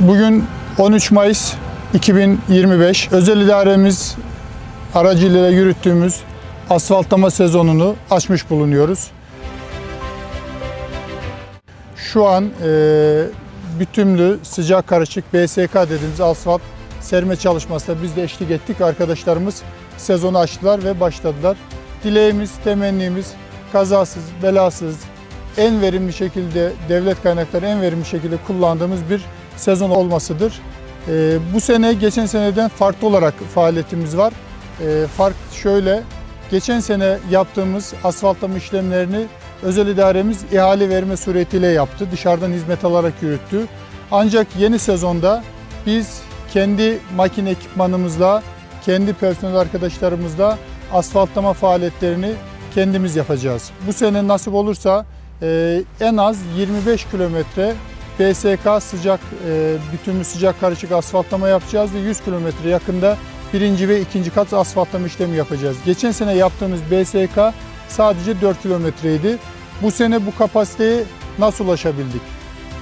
Bugün 13 Mayıs 2025. Özel idaremiz aracılığıyla yürüttüğümüz asfaltlama sezonunu açmış bulunuyoruz. Şu an e, bütümlü sıcak karışık BSK dediğimiz asfalt serme çalışmasına biz de eşlik ettik. Arkadaşlarımız sezonu açtılar ve başladılar. Dileğimiz, temennimiz kazasız, belasız, en verimli şekilde devlet kaynakları en verimli şekilde kullandığımız bir sezon olmasıdır. E, bu sene geçen seneden farklı olarak faaliyetimiz var. E, fark şöyle, geçen sene yaptığımız asfaltlama işlemlerini özel idaremiz ihale verme suretiyle yaptı. Dışarıdan hizmet alarak yürüttü. Ancak yeni sezonda biz kendi makine ekipmanımızla, kendi personel arkadaşlarımızla asfaltlama faaliyetlerini kendimiz yapacağız. Bu sene nasip olursa e, en az 25 kilometre BSK sıcak, e, bütünlü sıcak karışık asfaltlama yapacağız ve 100 kilometre yakında birinci ve ikinci kat asfaltlama işlemi yapacağız. Geçen sene yaptığımız BSK sadece 4 kilometreydi. Bu sene bu kapasiteye nasıl ulaşabildik?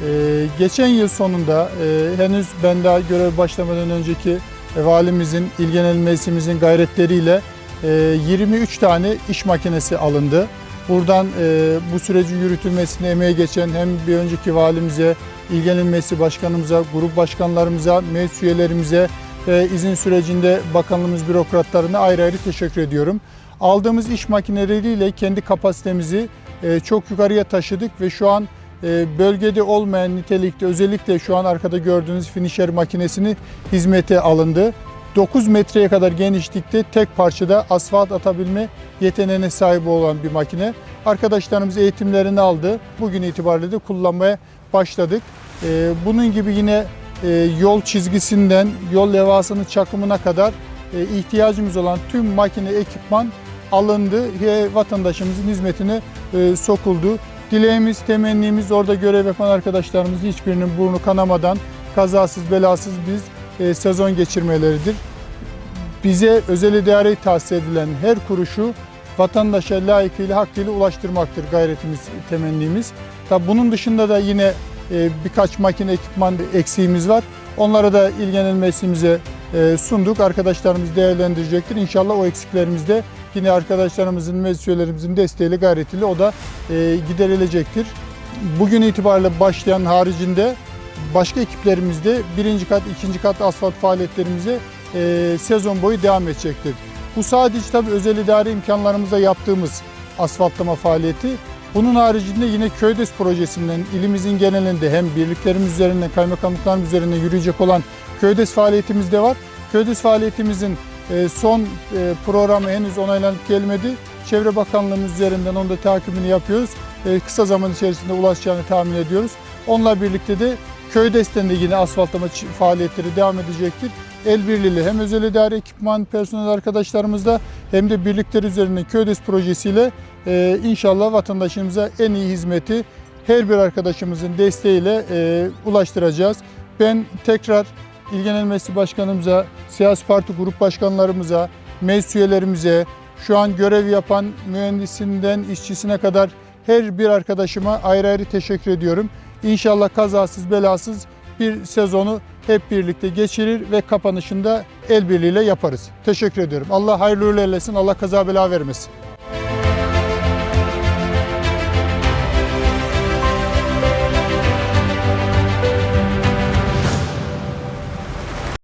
Ee, geçen yıl sonunda e, henüz ben daha görev başlamadan önceki e, valimizin, il genel meclisimizin gayretleriyle e, 23 tane iş makinesi alındı. Buradan e, bu sürecin yürütülmesine emeği geçen hem bir önceki valimize, il genel meclisi başkanımıza, grup başkanlarımıza, meclis üyelerimize, e, izin sürecinde bakanlığımız bürokratlarına ayrı ayrı teşekkür ediyorum. Aldığımız iş makineleriyle kendi kapasitemizi e, çok yukarıya taşıdık ve şu an e, bölgede olmayan nitelikte özellikle şu an arkada gördüğünüz finisher makinesini hizmete alındı. 9 metreye kadar genişlikte tek parçada asfalt atabilme yeteneğine sahip olan bir makine. Arkadaşlarımız eğitimlerini aldı. Bugün itibariyle de kullanmaya başladık. E, Bunun gibi yine e, yol çizgisinden yol levhasının çakımına kadar e, ihtiyacımız olan tüm makine ekipman alındı ve vatandaşımızın hizmetine e, sokuldu. Dileğimiz, temennimiz orada görev yapan arkadaşlarımızın hiçbirinin burnu kanamadan kazasız belasız biz e, sezon geçirmeleridir. Bize özel idare tahsis edilen her kuruşu vatandaşa layıkıyla hakkıyla ulaştırmaktır gayretimiz, temennimiz. Tabi bunun dışında da yine e, birkaç makine ekipman eksiğimiz var. Onlara da il genel meclisimize e, sunduk. Arkadaşlarımız değerlendirecektir. İnşallah o eksiklerimiz de yine arkadaşlarımızın, meclis üyelerimizin desteğiyle, gayretiyle o da e, giderilecektir. Bugün itibariyle başlayan haricinde başka ekiplerimizde birinci kat, ikinci kat asfalt faaliyetlerimize e, sezon boyu devam edecektir. Bu sadece tabii özel idare imkanlarımızla yaptığımız asfaltlama faaliyeti. Bunun haricinde yine Köydes projesinden ilimizin genelinde hem birliklerimiz üzerinden, kaymakamlıklarımız üzerinden yürüyecek olan Köydes faaliyetimiz de var. Köydes faaliyetimizin e, son e, programı henüz onaylanıp gelmedi. Çevre Bakanlığımız üzerinden onun da takibini yapıyoruz. E, Kısa zaman içerisinde ulaşacağını tahmin ediyoruz. Onunla birlikte de Köydes'ten de yine asfaltlama faaliyetleri devam edecektir. El birliğiyle hem özel idare ekipman personel arkadaşlarımızla hem de birlikler üzerinden Köydes projesiyle e, inşallah vatandaşımıza en iyi hizmeti her bir arkadaşımızın desteğiyle e, ulaştıracağız. Ben tekrar İl Genel Meclisi Başkanımıza, siyasi parti grup başkanlarımıza, meclis üyelerimize, şu an görev yapan mühendisinden işçisine kadar her bir arkadaşıma ayrı ayrı teşekkür ediyorum. İnşallah kazasız belasız bir sezonu hep birlikte geçirir ve kapanışında el birliğiyle yaparız. Teşekkür ediyorum. Allah hayırlı eylesin. Allah kaza bela vermesin.